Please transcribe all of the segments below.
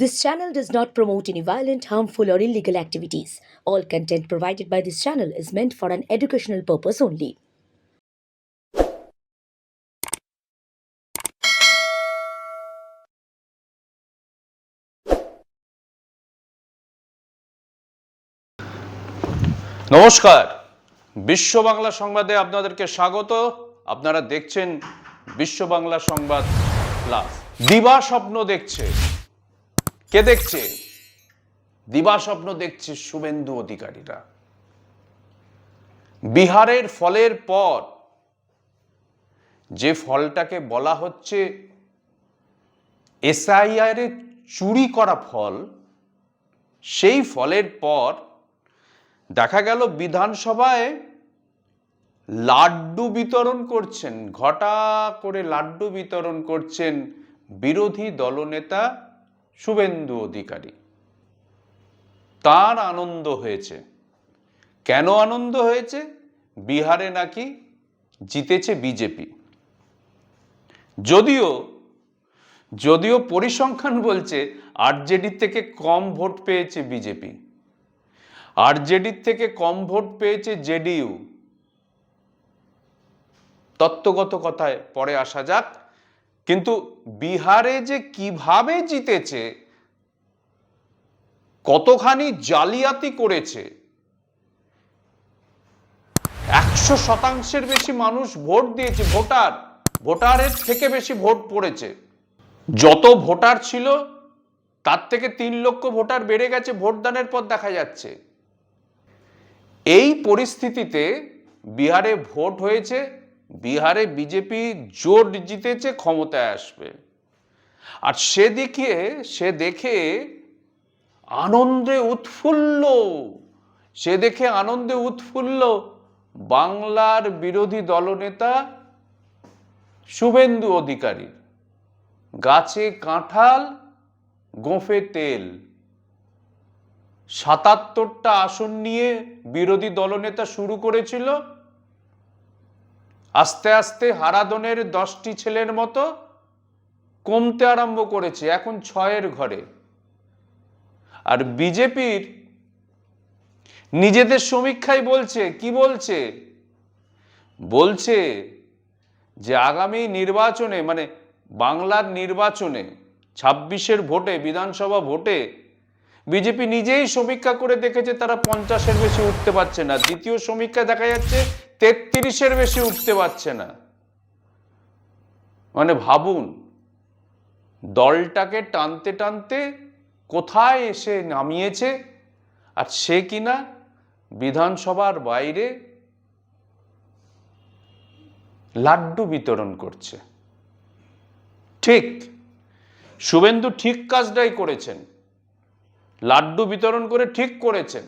This channel does not promote any violent, harmful, or illegal activities. All content provided by this channel is meant for an educational purpose only. নমস্কার বিশ্ব বাংলা সংবাদে আপনাদেরকে স্বাগত আপনারা দেখছেন বিশ্ব বাংলা সংবাদ প্লাস দিবা স্বপ্ন দেখছে কে দেখছে? দিবা স্বপ্ন দেখছে শুভেন্দু অধিকারীরা। বিহারের ফলের পর যে ফলটাকে বলা হচ্ছে এসআইআর চুরি করা ফল, সেই ফলের পর দেখা গেল বিধানসভায় লাড্ডু বিতরণ করছেন, ঘটা করে লাড্ডু বিতরণ করছেন বিরোধী দলনেতা শুভেন্দু অধিকারী। তার আনন্দ হয়েছে। কেন আনন্দ হয়েছে? বিহারে নাকি জিতেছে বিজেপি। যদিও যদিও পরিসংখ্যান বলছে আরজেডি থেকে কম ভোট পেয়েছে বিজেপি। আরজেডির থেকে কম ভোট পেয়েছে জেডিইউ। তত্ত্বগত কথায় পরে আসা যাক। কিন্তু বিহারে যে কীভাবে জিতেছে, কতখানি জালিয়াতি করেছে, একশো শতাংশের বেশি মানুষ ভোট দিয়েছে, ভোটার, ভোটারের থেকে বেশি ভোট পড়েছে। যত ভোটার ছিল, তার থেকে তিন লক্ষ ভোটার বেড়ে গেছে, ভোটদানের পর দেখা যাচ্ছে। এই পরিস্থিতিতে বিহারে ভোট হয়েছে বিহারে বিজেপি জোট জিতেছে, ক্ষমতায় আসবে। আর সে দেখে সে দেখে আনন্দে উৎফুল্ল, সে দেখে আনন্দে উৎফুল্ল বাংলার বিরোধী দলনেতা শুভেন্দু অধিকারী। গাছে কাঁঠাল, গোঁফে তেল। সাতাত্তরটা আসন নিয়ে বিরোধী দলনেতা শুরু করেছিল। আস্তে আস্তে হারাদনের দশটি ছেলের মতো কমতে আরম্ভ করেছে এখন ছয়ের ঘরে। আর বিজেপির নিজেদের সমীক্ষায় বলছে, কি বলছে? বলছে যে আগামী নির্বাচনে মানে বাংলার নির্বাচনে, ছাব্বিশের ভোটে, বিধানসভা ভোটে বিজেপি নিজেই সমীক্ষা করে দেখেছে, তারা পঞ্চাশের বেশি উঠতে পারছে না। দ্বিতীয় সমীক্ষা দেখা যাচ্ছে, তেত্রিশের বেশি উঠতে পারছে না। মানে ভাবুন, দলটাকে টানতে টানতে কোথায় এসে নামিয়েছে আর সে কিনা বিধানসভার বাইরে লাড্ডু বিতরণ করছে। ঠিক, শুভেন্দু ঠিক কাজটাই করেছেন। লাড্ডু বিতরণ করে ঠিক করেছেন।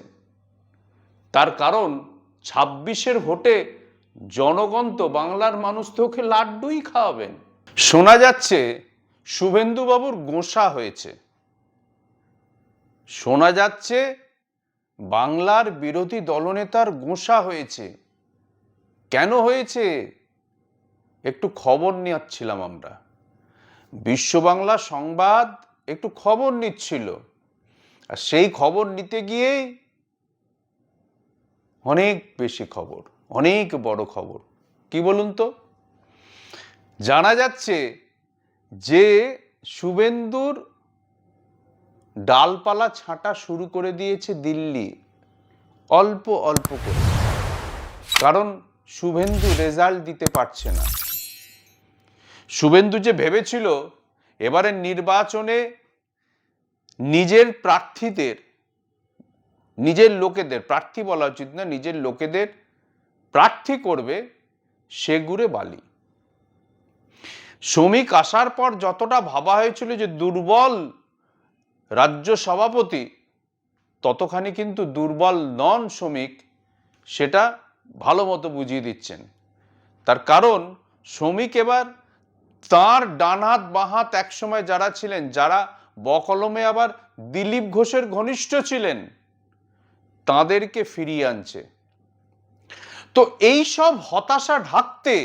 তার কারণ, ছাব্বিশের ভোটে জনগণ তো বাংলার মানুষ তো ওকে লাড্ডুই খাওয়াবেন। শোনা যাচ্ছে শুভেন্দু বাবুর গোসা হয়েছে। শোনা যাচ্ছে, বাংলার বিরোধী দলনেতার গোসা হয়েছে। কেন হয়েছে? একটু খবর নিচ্ছিলাম আমরা। বিশ্ব বাংলা সংবাদ একটু খবর নিচ্ছিল। আর সেই খবর নিতে গিয়েই অনেক বেশি খবর, অনেক বড় খবর। কি বলুন তো? জানা যাচ্ছে যে শুভেন্দুর ডালপালা ছাঁটা শুরু করে দিয়েছে দিল্লি, অল্প অল্প করে। কারণ শুভেন্দু রেজাল্ট দিতে পারছে না। শুভেন্দু যে ভেবেছিল, এবারের নির্বাচনে নিজের প্রার্থীদের, নিজের লোকেদের, প্রার্থী বলা উচিত না, নিজের লোকেদের প্রার্থী করবে সে গুড়ে বালি। শ্রমিক আসার পর যতটা ভাবা হয়েছিল যে দুর্বল রাজ্য সভাপতি, ততখানি কিন্তু দুর্বল নন শ্রমিক সেটা ভালো মতো বুঝিয়ে দিচ্ছেন। তার কারণ শ্রমিক এবার তার ডান হাত, বাঁ হাত একসময় যারা ছিলেন, যারা বকলমে আবার দিলীপ ঘোষের ঘনিষ্ঠ ছিলেন। তাদেরকে ফিরিয়ে আনছে। তো এই সব হতাশা ঢাকতে,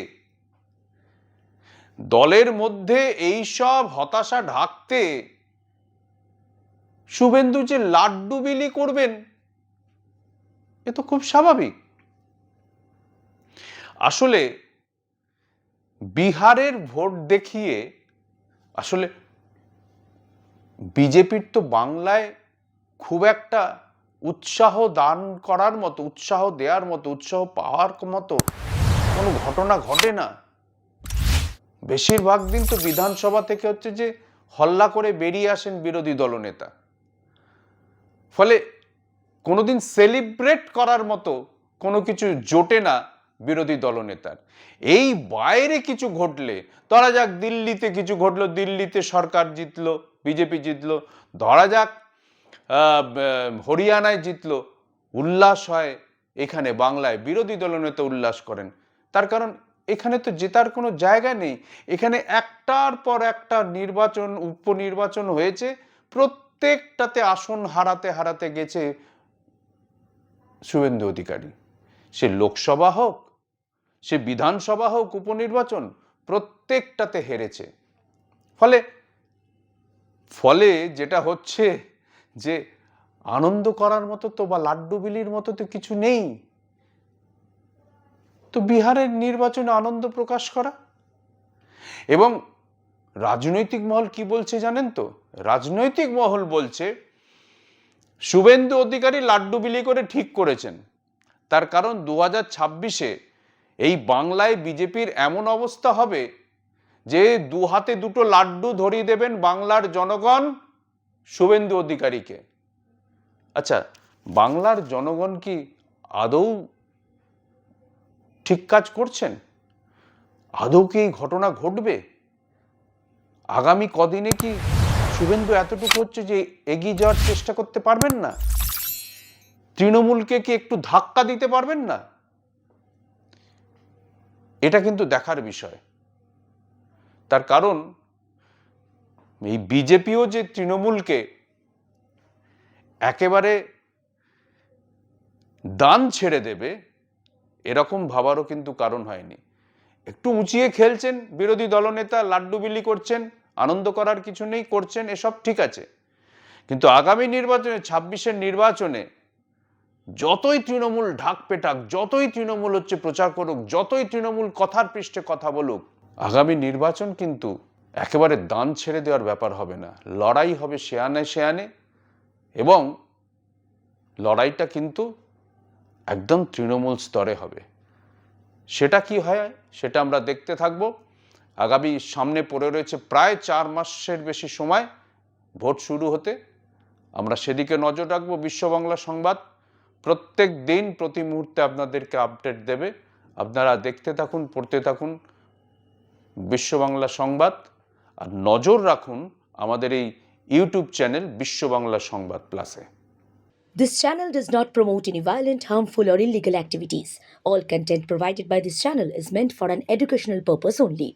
দলের মধ্যে এই সব হতাশা ঢাকতে শুভেন্দু যে লাড্ডু বিলি করবেন, এ তো খুব স্বাভাবিক। আসলে বিহারের ভোট দেখিয়ে, আসলে বিজেপির তো বাংলায় খুব একটা উৎসাহ দান করার মতো, উৎসাহ দেওয়ার মতো, উৎসাহ পাওয়ার মতো কোনো ঘটনা ঘটে না। বেশিরভাগ দিন তো বিধানসভা থেকে হচ্ছে যে হল্লা করে বেরিয়ে আসেন বিরোধী দলনেতা ফলে কোনোদিন সেলিব্রেট করার মতো কোনো কিছু জোটে না। বিরোধী দলনেতার। এই বাইরে কিছু ঘটলে, ধরা যাক দিল্লিতে কিছু ঘটলো, দিল্লিতে সরকার জিতলো, বিজেপি জিতলো, ধরা যাক হরিয়ানায় জিতলো, উল্লাস হয় এখানে বাংলায়, বিরোধী দলনেতা উল্লাস করেন। তার কারণ এখানে তো জেতার কোনো জায়গা নেই। এখানে একটার পর একটা নির্বাচন, উপনির্বাচন হয়েছে, প্রত্যেকটাতে আসন হারাতে হারাতে গেছে শুভেন্দু অধিকারী। সে লোকসভা হোক সে বিধানসভা হোক, উপনির্বাচন, প্রত্যেকটাতে হেরেছে। ফলে ফলে যেটা হচ্ছে যে আনন্দ করার মতো তো বা লাড্ডু বিলির মতো তো কিছু নেই। তো বিহারের নির্বাচনে আনন্দ প্রকাশ করা? এবং রাজনৈতিক মহল কি বলছে জানেন তো? রাজনৈতিক মহল বলছে, শুভেন্দু অধিকারী লাড্ডু বিলি করে ঠিক করেছেন। তার কারণ দু হাজার ছাব্বিশে এই বাংলায় বিজেপির এমন অবস্থা হবে যে দু হাতে দুটো লাড্ডু ধরিয়ে দেবেন বাংলার জনগণ শুভেন্দু অধিকারীকে। আচ্ছা বাংলার জনগণ কি আদৌ ঠিক কাজ করছেন? আদৌ কি এই ঘটনা ঘটবে? আগামী কদিনে কি শুভেন্দু এতটুকু হচ্ছে যে এগিয়ে যাওয়ার চেষ্টা করতে পারবেন না? তৃণমূলকে কি একটু ধাক্কা দিতে পারবেন না? এটা কিন্তু দেখার বিষয়। তার কারণ, এই বিজেপিও যে তৃণমূলকে একেবারে দান ছেড়ে দেবে, এরকম ভাবারও কিন্তু কারণ হয়নি। একটু উঁচিয়ে খেলছেন বিরোধী দলনেতা লাড্ডু বিলি করছেন, আনন্দ করার কিছু নেই, করছেন, এসব ঠিক আছে। কিন্তু আগামী নির্বাচনে, ছাব্বিশের নির্বাচনে যতই তৃণমূল ঢাক পেটাক, যতই তৃণমূল হচ্ছে প্রচার করুক, যতই তৃণমূল কথার পৃষ্ঠে কথা বলুক, আগামী নির্বাচন কিন্তু একেবারে দান ছেড়ে দেওয়ার ব্যাপার হবে না। লড়াই হবে সেয়ানে সেয়ানে এবং লড়াইটা কিন্তু একদম তৃণমূল স্তরে হবে। সেটা কি হয়? সেটা আমরা দেখতে থাকব। আগামী সামনে পড়ে রয়েছে প্রায় চার মাসের বেশি সময়, ভোট শুরু হতে। আমরা সেদিকে নজর রাখব বিশ্ব বাংলা সংবাদ। প্রত্যেক দিন প্রতি মুহূর্তে আপনাদেরকে আপডেট দেবে আপনারা দেখতে থাকুন পড়তে থাকুন বিশ্ব বাংলা সংবাদ আর নজর রাখুন আমাদের এই ইউটিউব চ্যানেল বিশ্ব বাংলা সংবাদ প্লাসে This channel does not promote any violent, harmful, or illegal activities. All content provided by this channel is meant for an educational purpose only.